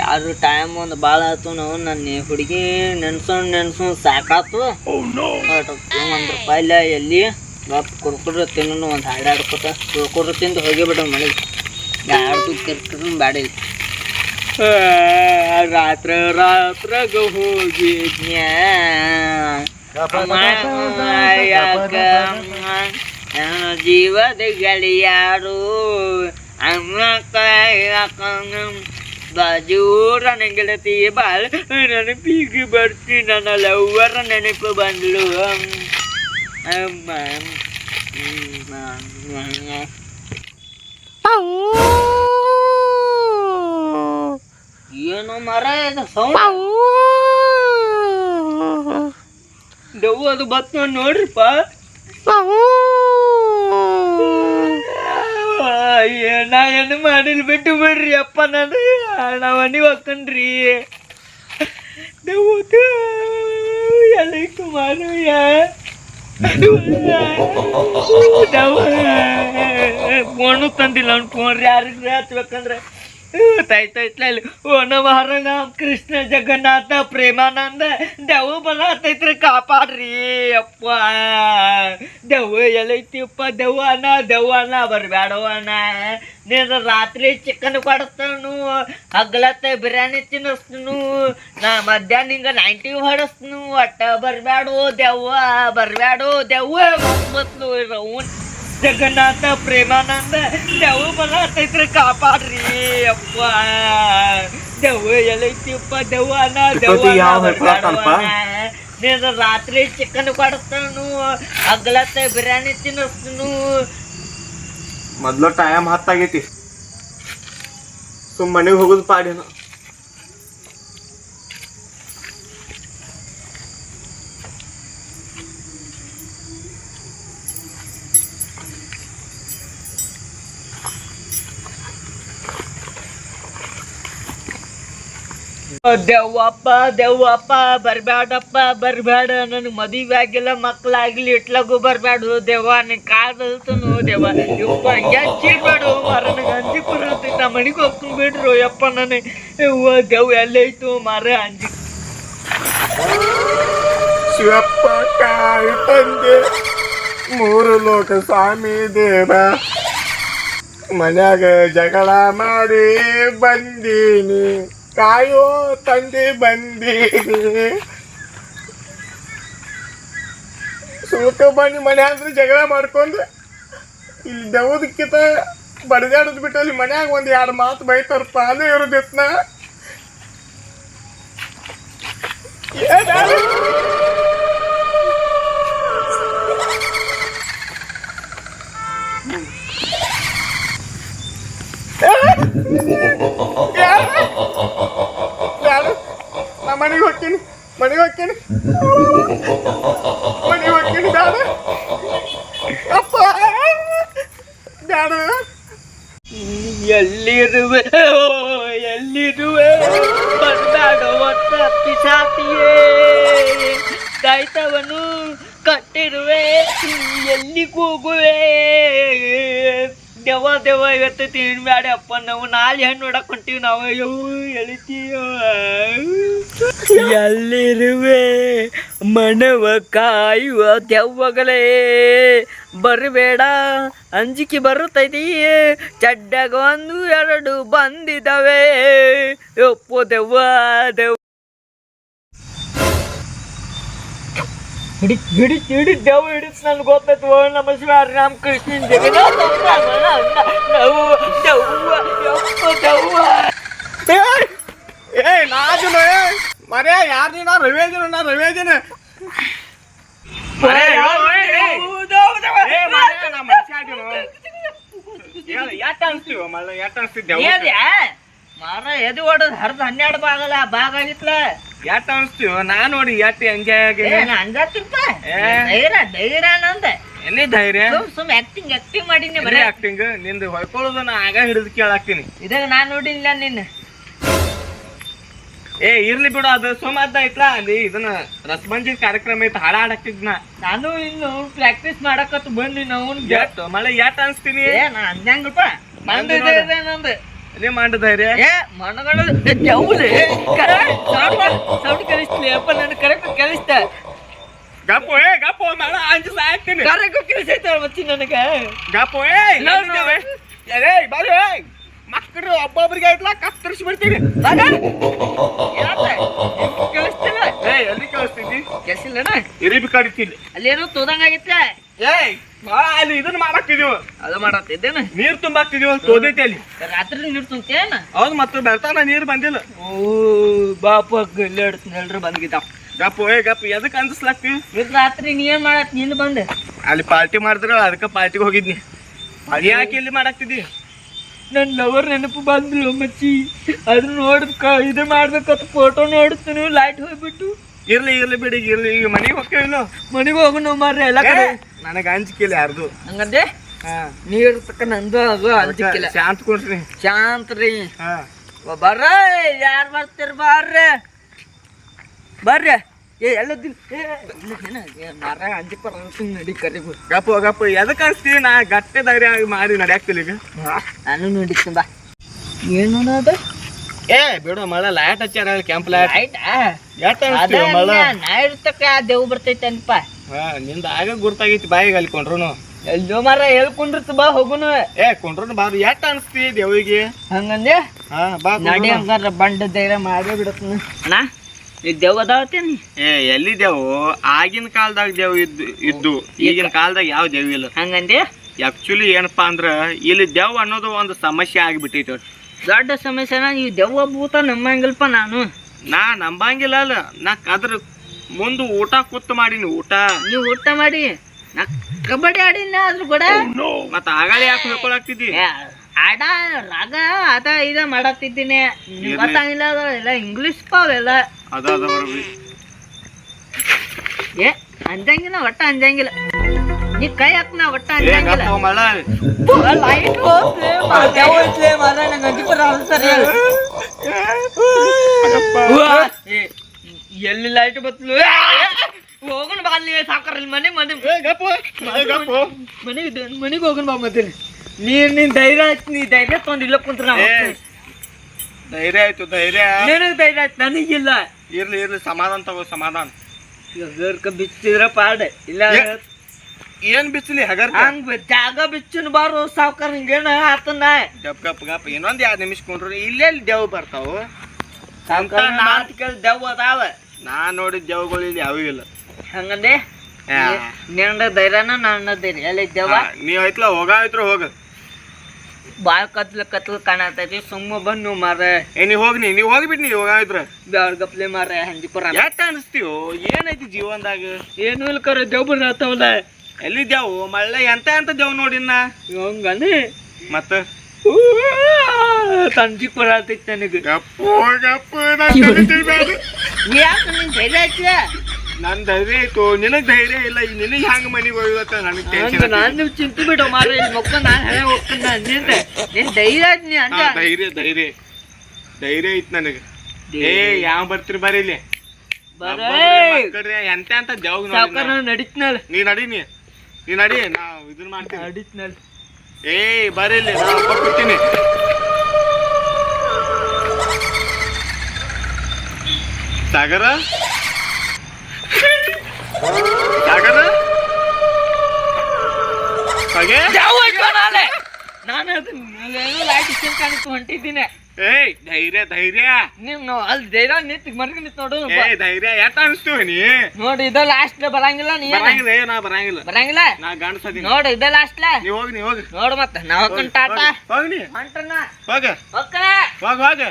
ಯಾರು ಟೈಮ್ ಒಂದು ಭಾಳ ಆಯ್ತು ನಾವು ನನ್ನ ಹುಡುಗಿ ನೆನ್ಸೋ ನೆನ್ಸೋ ಸಾಕಾತು ಬಟ್ ಒಂದು ರೂಪಾಯಿಲ್ಲ ಎಲ್ಲಿ? ಗಪ್ ಕುರ್ಕುರ್ರೆ ತಿನ್ನು ಒಂದು ಹಾಡು ಆಡ್ಕೊತ ಕುರ್ಕುರ್ರೆ ತಿಂದು ಹೋಗಿಬಿಡ ಮನೆಗೆ. ಯಾರ್ದು ಕಿರ್ಕಿರು ಬ್ಯಾಡಿಲ್ಲ ರಾತ್ರ ರಾತ್ರಾಗ ನನ್ನ ಜೀವದ ಗೆಳೆಯಾರು. ಅಮ್ಮ ಕಾಯಕ ಬಾಜೂರ ನನ್ನ ಗೆಳತಿ ಬಾಳ ನನ್ನ ಪೀಗಿ ಬರ್ತಿ ನನ್ನ ಲವ್ವರ ನೆನಪು ಬಂದ್ಲು ಅಮ್ಮ ಏನು ಮರ ಇದು ಸೌಂಡ್ ಡವ್ ಅದು ಬತ್ ನೋಡ್ರಿಪ್ಪ ಅಯ್ಯ, ನಾ ಏನು ಮಾಡಿಲ್ ಬಿಟ್ಟು ಬಿಡ್ರಿ ಅಪ್ಪ ನಾನು ನಾ ಮನೆಗೆ ಹೋಗ್ಕನ್ರಿ ಡವ್ವುದು ಎಲ್ಲೈತು ಮಾರಯ್ಯ ಫೋನು ತಂದಿಲ್ಲ ಅವ್ನು ಫೋನ್ ಯಾರಿಗೆ ಹಚ್ಬೇಕಂದ್ರೆ ತಾಯ್ತೈತ್ಲ ಇಲ್ಲಿ ಓ ನಮ್ಮ ಹರಣ ಕೃಷ್ಣ ಜಗನ್ನಾಥ, ಪ್ರೇಮಾನಂದ, ದೆವ್ವ ಬಲ ಹತ್ತೈತ್ರಿ ಕಾಪಾಡ್ರಿ, ಅಪ್ಪ. ದೆವ್ವ ಎಲ್ಲೈತಿಪ್ಪ ದೆವ್ವ ಅಣ್ಣ ದೆವ್ವ ಅಣ್ಣ ಬರ್ಬ್ಯಾಡವ ಅಣ್ಣ ನೀನು ರಾತ್ರಿ ಚಿಕನ್ ಕೊಡಿಸ್ತಾನು, ಹಗ್ಲತ್ತ ಬಿರಿಯಾನಿ ತಿನ್ನಿಸ್ತಾನು ನಾ ಮಧ್ಯಾಹ್ನ ಹಿಂಗ ನೈಂಟಿ ಹೊಡಸ್ನು ಒಟ್ಟ ಬರ್ಬ್ಯಾಡು ದೆವ್ವ ಬರ್ಬ್ಯಾಡು ದೆವ್ವ ಮತ್ಲು ರೌನ್ ಜಗನ್ನಾಥ ಪ್ರೇಮಾನಂದ ದೆವ್ವ ಬಲ ಹತ್ತೈತ್ರಿ ಕಾಪಾಡ್ರಿ ಅಪ್ಪ ದೆವ್ವ ಎಲ್ಲೈತಿಪ್ಪ ದೆವ್ವ ಅನ್ನ ಅಣ್ಣ. ನೀನು ರಾತ್ರಿ ಚಿಕನ್ ಕೊಡಿಸ್ತಾನು ಅಗ್ಲತ್ತ ಬಿರಿಯಾನಿ ತಿನ್ನಿಸ್ತಾನು ಮೊದ್ಲು ಟೈಮ್ ಹತ್ತಾಗೈತಿ. ಸುಮ್ ಮನೆಗೆ ಹೋಗುದು ಪಾಡೇನು ದೆವ್ವಪ್ಪ ದೆವ್ವಪ್ಪ, ಬರ್ಬ್ಯಾಡಪ್ಪ, ಬರ್ಬ್ಯಾಡ. ನನಗೆ ಮದುವೆ ಆಗಿಲ್ಲ ಮಕ್ಕಳಾಗ್ಲಿ ಇಟ್ಲಾಗು ಬರ್ಬ್ಯಾಡು. ದೆವ್ವ ನಿನ್ ಕಾದಲ್ತನು ದೆವ್ವ. ಯಪ್ಪ ಹಂಗೆ ಚೀಡ್ಬೇಡು ಮಾರ ನನಗೆ ಅಂಜಿ ಬರುತ್ತೆ ನಮ್ಮ ಮನೆಗೆ ಹೋಗ್ತು ಬಿಡ್ರು, ಯಪ್ಪ ನನಗೆ ದೆವ್ವ ಎಲ್ಲೈತು ಮಾರ ಅಂಜಿ. ಶಿವಪ್ಪ ಕಾಯಿ ತಂದೆ, ಮೂರು ಲೋಕ ಸ್ವಾಮಿ, ದೇವ. ಮನ್ಯಾಗ ಜಗಳ ಮಾಡಿ ಬಂದೀನಿ. ಕಾಯೋ ತಂದೆ ಬಂದಿ. ಸುಳ್ಕ ಬನ್ನಿ ಅಂದ್ರೆ ಜಗಳ ಮಾಡ್ಕೊಂಡು ಇಲ್ಲಿ ದೌದಕ್ಕಿಂತ ಬಡದಾಡೋದು ಬಿಟ್ಟು ಅಲ್ಲಿ ಮನ್ಯಾಗ ಒಂದು ಎರಡು ಮಾತು ಬೈತಾರಪ್ಪ ಪಾಲು ಇರೋದಿತ್ನ ಎಲ್ಲಿರುವೆ? ಎಲ್ಲಿರುವೆ? ಕಾಯ್ತವನು ಕಟ್ಟಿರುವೆ. ಎಲ್ಲಿ ಕೂಗುವೆ? ದೆವ್ವ ದೆವ್ವ, ಇವತ್ತು ತಿನ್ಬೇಡ ಅಪ್ಪ, ನಾವು ನಾಳೆ ಹೆಣ್ಣು ನೋಡಕ್ ಹೊಂಟೀವಿ ನಾವು ಎಳಿತೀಯೋ? ಎಲ್ಲಿರುವೆ? ಮನವ ಕಾಯುವ ದೆವ್ವಗಳೇ ಬರಬೇಡ ಅಂಜಿಕೆ ಬರುತ್ತೈತಿ ಚಡ್ಡಗ ಒಂದು ಎರಡು ಬಂದಿದ್ದಾವೆ ಒಪ್ಪೋ ದೆವ್ವ ದೆವ್ವ. ಹಿಡಿ ಹಿಡಿ ಹಿಡಿ ದೆವ್ವ ಹಿಡಿತ್ ನನ್ಗೆ ಗೊತ್ತಾಯ್ತು ಓ ನಮ ಶಿವ ರಾಮಕೃಷ್ಣನ್ ಜಗನ್ನಾಥ ದೆವ್ವ ಏ ನಾಜುನು ಏ ಮರೇ ಯಾರು ನೀನು? ರವೇದಿನ ನಾ ರವೇದಿನ ಮರೇ ಎದು ಹೊಡದ್ ಹರ್ದ್ ಹನ್ನೆರಡು ಆಗಿತ್ಲ ಅನ್ಸ್ತೀವ ನಾ ನೋಡಿ. ಧೈರ್ಯ ಧೈರ್ಯ ನಂದ. ಎಲ್ಲಿ ಧೈರ್ಯ? ಸುಮ್ ಆಕ್ಟಿಂಗ್ ಆಕ್ಟಿಂಗ್ ಮಾಡಿನಿ ಬರೀ ಆಕ್ಟಿಂಗ್ ನಿಂದು ಹೊಯ್ಕೊಳ್ಳೋದು ನಾ ಆಗ ಹಿಡಿದು ಕೇಳಾಕ್ತೀನಿ. ಇದಾಗ ನಾನ್ ನೋಡಿಲ್ಲ ನಿನ್ನ. ಏ ಇರ್ಲಿ ಬಿಡು ಅದು ಸುಮಾರ್ ಐತ್ಲಾ ಅಲ್ಲಿ ಇದನ್ನ ರಸಮಂಜಿ ಕಾರ್ಯಕ್ರಮ ಐತಿ ಹಾಡ ಹಾಡಾಕ್ತಿದ್ನ ನಾನು ಇನ್ನು ಪ್ರಾಕ್ಟೀಸ್ ಮಾಡಕತ್ ಬಂದಿ ನಾವು ಎಟ್ ಮಳೆ ಎಟ್ ಅನ್ಸ್ತೀನಿ? ಏ ನಾ ಅಂದಂಗಪ್ಪ ನಂದು ನಂದು ಅದೇ? ಮಾಡ ಧೈರ್ಯ ಏ ಮನಗಳು ಜೌಲಿ ಸೌಂಡ್ ಕೇಳಿಸ್ಲಿ ಅಪ್ಪ ನಾನು ಕರೆಕ್ಟ್ ಕೇಳಿಸ್ತ. ಗಪ್ಪು ಏ ಗಪ್ಪು ಮಳೆ ಅಂಜು ಸಾಯ್ತೀನಿ ಕರೆಕ್ಟ್ ಕೇಳಿಸೈತೆ ಮಚ್ಚಿ ನನಗೆ. ಗಪ್ಪು ಏ? ಏ ಬಾರಿ ಮಕ್ಕಳು ಒಬ್ಬೊಬ್ರಿಗೆ ಐತ್ಲಾ ಕತ್ತರಿಸಿ ಬಿಡ್ತೀನಿ. ಕೇಳಿಸ್ತಿಲ್ಲ? ಏ ಎಲ್ಲಿ ಕಳಿಸ್ತೀನಿ ಕೇಳಿಸಿಲ್ಲನ ಇರಿಬಿ ಕಡಿತೀನಿ ಅಲ್ಲೇನೋ ತೋದಂಗಾಗಿತ್ತ ಏಯ್ ಬಾ ಅಲ್ಲಿ ಇದನ್ನ ಮಾಡಾಕ್ತಿದೀವ. ಅದು ಮಾಡತ್ತಿದ್ದೇನ ನೀರ್ ತುಂಬಾಕ್ತಿದೀವ ತೋದೈತಿ ಅಲ್ಲಿ. ರಾತ್ರಿ ನೀರು ತುಂಬ್ತೇನ? ಹೌದು ಮತ್ತೆ ಬೆಳ್ತಾನ ನೀರ್ ಬಂದಿಲ್ಲ. ಓ ಬಾಪ ಗಲ್ಲಾಡ್ತೀನಿ ಎಲ್ರು ಬಂದ್ಗಿದ್ದಾವ. ಗಪ್ಪ ಏ ಗಪ್ಪ ಎದಕ್ ಅನ್ಸ್ಲಾಕ್ತಿ ಇವತ್ತು ರಾತ್ರಿ ನೀ ಏನ್ ಮಾಡತ್ ನಿಂದು ಬಂದೆ. ಅಲ್ಲಿ ಪಾರ್ಟಿ ಮಾಡಿದ್ರ ಅದಕ್ಕೆ ಪಾರ್ಟಿಗೆ ಹೋಗಿದ್ನಿ. ಅದ್ಯಾಕೆ ಇಲ್ಲಿ ಮಾಡಾಕ್ತಿದ್ದಿ? ನನ್ನ ಲವರ್ ನೆನಪು ಬಂದ್ರು ಮಚ್ಚಿ. ಅದನ್ನ ನೋಡಕ ಇದು ಮಾಡ್ಬೇಕಂತ ಫೋಟೋ ನೋಡ್ತೀನಿ ಲೈಟ್ ಹೋಗ್ಬಿಟ್ಟು. ಇರ್ಲಿ ಇರ್ಲಿ ಬಿಡಿ ಇರ್ಲಿ. ಈಗ ಮನೆಗೆ ಹೋಗ್ತೇವಿಲ್ಲ ಮನೆಗೆ ಹೋಗೋಣ ಮಾರ್ರೆ ಎಲ್ಲ ಕಡೆ. ನನಗೆ ಅಂಜಿಕಿಲ್ಲ ಯಾರ್ದು? ಹಂಗಂದೆ? ಹಾ. ನೀರು ತಕ್ಕ ನಂದು ಅದು ಅಂಜಿಕಿಲ್ಲ ಶಾಂತ ಕೊಡ್ರಿ. ಶಾಂತ ರೀ. ಹಾ. ಬರ್ರ ಯಾರು ಬರ್ತೀರ ಬರ್ರಿ. ಬರ್ರಿ. ಏ ಎಲ್ಲದಿಲ್ಲ ಮರ ಇಲ್ಲ ಏನ ಏ ಮಾರ ಅಂಜಿ ಪರ ನಡಿ ಕರಿಬು ಗಪ್ಪು ಗಪ್ಪು ಎದಕ್ಕೆ ಅನ್ಸ್ತೀವಿ ನಾ ಗಟ್ಟೆ ಧೈರ್ಯ ಮಾಡಿ ನಡೆಯಾಕ್ತಿಲ್ಲ ಈಗ. ನಾನು ನೋಡಿತ್ತು ಬಾ. ಏನು ಅದ? ಏ ಬಿಡು ಮಳೆ ಲೈಟ್ ಹಚ್ಚಾರ ಕೆಂಪ್ ಲೈಟ್ ಆಯ್ತಾ ನಾ ಇರ್ತಕ್ಕ ಆ ದೇವ್ ಬರ್ತೈತೆ ಅನ್ಪ ನಿಂದ ಆಗ ಗುರ್ತಾಗೈತಿ ಬಾಯಿಗೆ ಅಲ್ಲಿ ಕೊಂಡ್ರುನು. ಎಲ್ಲೋ ಮರ ಹೇಳ್ಕೊಂಡ್ರತ್ ಬಾ ಹೋಗುನು. ಏ ಕೊಂಡ್ರುನು ಬಾ ಎಟ್ ಅನ್ಸ್ತಿ ದೇವಿಗೆ ಹಂಗಂದೆ ಹಾ ಬಾ ನಡಿ ಹಂಗಾರ ಬಂಡ ಧೈರ್ಯ ಮಾಡೇ ಬಿಡತ್ನ ಅಣ್ಣ ದೇವ್ ಅದಾವತ್ತೇನಿ ಏ ಎಲ್ಲಿದ್ದೇವು ಆಗಿನ ಕಾಲದಾಗ ದೇವ್ ಇದ್ದು ಇದ್ದು. ಈಗಿನ ಕಾಲದಾಗ ಯಾವ ದೇವ್ ಇಲ್ಲ? ಹಂಗಂದೆ? ಆಕ್ಚುಲಿ ಏನಪ್ಪಾ ಅಂದ್ರ ಇಲ್ಲಿ ದೆವ್ ಅನ್ನೋದು ಒಂದು ಸಮಸ್ಯೆ ಆಗಿಬಿಟ್ಟೈತಿ ದೊಡ್ಡ ಸಮಸ್ಯೆನ ಈ ದೆವ್ವ ಭೂತ ನಂಬಾಂಗಿಲ್ಲಪ್ಪ ನಾನು. ನಾ ನಂಬಂಗಿಲ್ಲ ಅಲ್ಲ. ನಾ ಅದ್ರ ಮುಂದೆ ಊಟ ಕೂತ್ ಮಾಡೀನಿ ಊಟ. ನೀವು ಊಟ ಮಾಡಿ. ನಾ ಕಬಡ್ಡಿ ಆಡಿನ ಅದ್ರ ಕೂಡ. ಮತ್ತೆ ಆಗಲೇ ಯಾಕೆ ಹೇಳ್ಕೊಳಕ್ತಿದ್ದಿ? ಆಡ ರಾಗ ಅದ ಇದ ಮಾಡತ್ತಿದ್ದೀನಿ. ಗೊತ್ತಾಗಿಲ್ಲ ಎಲ್ಲ ಇಂಗ್ಲಿಷ್ ಪಾವೆಲ್ಲ ಅದ ಅದ ಬರೋಬ್ಬರಿ ಏ ಅಂಜಂಗಿಲ್ಲ ಒಟ್ಟ ಅಂಜಂಗಿಲ್ಲ. ನೀ ಕೈ ಹಾಕ್ ನಾ ಒಟ್ಟ ಅಂಜಂಗಿಲ್ಲ. ಮಳ. ಲೈಟ್ ಹೋಗ್ಲಿ ಮಾರ ನಂಗೆ ಸರಿ ಎಲ್ಲಿ ಲೈಟ್ ಬತ್ಲು? ಹೋಗೋಣ ಬಾ ಅಲ್ಲಿ ಸಾಕಾರ ಮನೆ ಮನೆ. ಮನೆಗೆ ಮನೆಗೆ ಹೋಗೋಣ ಬಾ ಮತ್ತೆ ನೀನ್ ನಿನ್ ಧೈರ್ಯ ಆಯ್ತು ನೀ ಧೈರ್ಯ ತೊಗೊಂಡು ಇಲ್ಲ ಕುಂತ್ರ ಧೈರ್ಯ ಆಯ್ತು ಧೈರ್ಯ. ನಿನಗೆ ಧೈರ್ಯ ಆಯ್ತು ನನಗಿಲ್ಲ. ಇರ್ಲಿ ಇರ್ಲಿ ಸಮಾಧಾನ ತಗೋ ಸಮಾಧಾನ. ಬಿಚ್ಚಿದ್ರ ಪಾಡ ಇಲ್ಲ ಏನ್ ಬಿಚ್ಚಲಿ ಹಗರ್ ಹಂಗ ಜಾಗ ಬಿಚ್ಚನ್ ಬಾರು ಸಾವ್ಕಾರ ಹಿಂಗೇನ ಆತನ. ಗಪ್ ಗಪ್ ಗಪ್. ಇನ್ನೊಂದ್ ಎರಡ್ ನಿಮಿಷ ಕೊಂಡ್ರು ಇಲ್ಲೆಲ್ಲಿ ದೇವ್ ಬರ್ತಾವು? ಕೇಳಿ ದೆವ್ವ ಅದಾವ. ನಾ ನೋಡಿದ ದೆವ್ಗಳು ಇಲ್ಲಿ ಯಾವೂ ಇಲ್ಲ. ಹಂಗಂದೆ. ನಿನ್ನ ಧೈರ್ಯನ ನನ್ನ ಧೈರ್ಯ. ಎಲ್ಲಿ ದೆವ್ವ? ನೀವ್ ಐತ್ಲ ಹೋಗಾಯ್ತ್ರ ಹೋಗ. ಬಾಳ್ ಕತ್ಲ ಕತ್ಲ ಕಾಣತೈತಿ ಸುಮ್ಮ ಬಂದು ಮಾರ ಏನಿ ಹೋಗ್ನಿ ಹೋಗ್ನಿ ನಿ ಹೋಗ್ಬಿಟ್ನಿ ಹೋಗ ಹೋಗಾಯ್ತ್ರ ಬ್ಯಾಳ್ ಗಪ್ಲೆ ಮಾರ ಹಂಜಿಪುರ ಎಷ್ಟ ಅನಿಸ್ತೀವೋ ಏನೈತಿ ಜೀವನದಾಗ? ಏನು ಇಲ್ಲ ಕರ ದೇವ್ ಎಲ್ಲಿ ಎಲ್ಲಿದ್ದೇವು ಮಳ್ಳೆ ಎಂತ ಎಂತ ದೇವ್ ನೋಡಿನ ಹಂಗನಿ. ಮತ್ತ? ತಂಜಿ ಬರತೈತಿ ನನಗೆ. ಯಾಕೆ ನಿನ್ ಧೈರ್ಯ ನನ್ ಧೈರ್ಯ ಇತ್ತು ನಿನಗ್ ಧೈರ್ಯ ಇಲ್ಲ ಈಗ ನಿನಗ್ ಹ್ಯಾಂಗ ಮನಿಗ್ ಹೋಗಿವತ್ತ ನನಗ್ ಹಂಗ ನಾನ್ ನೀವು ಚಿಂತೆ ಬಿಡು ಮಾರ ಇಲ್ಲಿ ಮಕ್ಕ ನಾನ್ ಹೇಳ ಹೋಗ್ತೀನಿ ನಿಂತೆ. ನಿನ್ ಧೈರ್ಯ ನೀ ಅಂದ ಧೈರ್ಯ ಧೈರ್ಯ. ಧೈರ್ಯ ಐತ್ ನನಗ. ಏ ಯಾವ ಬರ್ತೀರಿ ಬರೀಲಿ ಬರೇ. ಎಂತ ಎಂತ ದೇವ್ ಸಾವ್ಕಾರ ನೋಡಿ ನಡೀತ್ನಲ್. ನೀ ನಡಿ ನೀ. ನೀ ನಡಿ ನಾವ್ ಇದನ್ ಮಾಡ್ತೀನಿ ನಡೀತ್ನಲ್. ಏ ಬರೀಲಿ ಇಲ್ಲಿ ನಾ ಹಬ್ಬ ಕೊಡ್ತೀನಿ. ಸಾಗರ? ನಾನು ಅದನ್ನ ಲೈಟ್ ಕಾಣಿಸ್ತು ಹೊಂಟಿದ್ದೀನಿ. ಏಯ್ ಧೈರ್ಯ ಧೈರ್ಯ. ನಾವು ಅಲ್ಲಿ ಧೈರ್ಯ ನಿಂತ್ ಮರ್ಗ ನಿಂತ್ ನೋಡು. ಏಯ್ ಧೈರ್ಯ ಎತ್ತ ಅನಿಸ್ತೀವ ನೀ? ನೋಡಿ ಇದ ಲಾಸ್ಟ್ ಬರಂಗಿಲ್ಲ ನೀ ಬರಂಗಿಲ್ಲ ನಾ ಬರಂಗಿಲ್ಲ. ಬರಂಗಿಲ್ಲ? ನಾ ಗಂಡಸದೀನಿ ನೋಡಿ ಇದ ಲಾಸ್ಟ್ ನೀ ಹೋಗಿ ನೀ ಹೋಗಿ. ನೋಡು ಮತ್ತೆ ನಾ ಹಾಕೊಂಡ್ ಟಾಟಾ ಹೋಗಿ ನೀ. ಹೋಗ. ಹೋಗ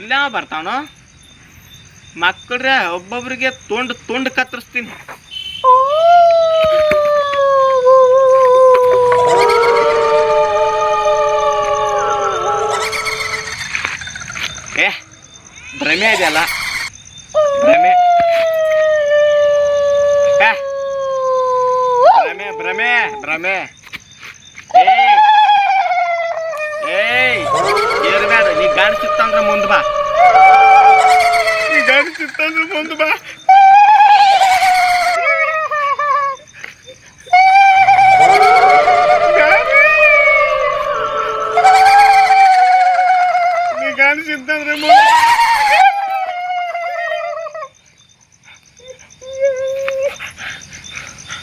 ಇಲ್ಲ ಬರ್ತಾವನು ಮಕ್ಕಳ್ರೆ ಒಬ್ಬೊಬ್ರಿಗೆ ತುಂಡು ತುಂಡು ಕತ್ತರಿಸ್ತೀನಿ. ಏ, ಭ್ರಮೆ ಇದೆಯಲ್ಲ? ಭ್ರಮೆ. ಭ್ರಮೆ ಭ್ರಮೆ ಭ್ರಮೆ. ಏಯ್ ಏಯ್ ಏರ್ಬೇಡ ನೀ ಗಾಡಿ ಸಿಕ್ತಂದ್ರೆ ಮುಂದ್ ಬಾ. ನೀ ಗಾಡಿ ಸಿಕ್ತಂದ್ರ ಮುಂದ್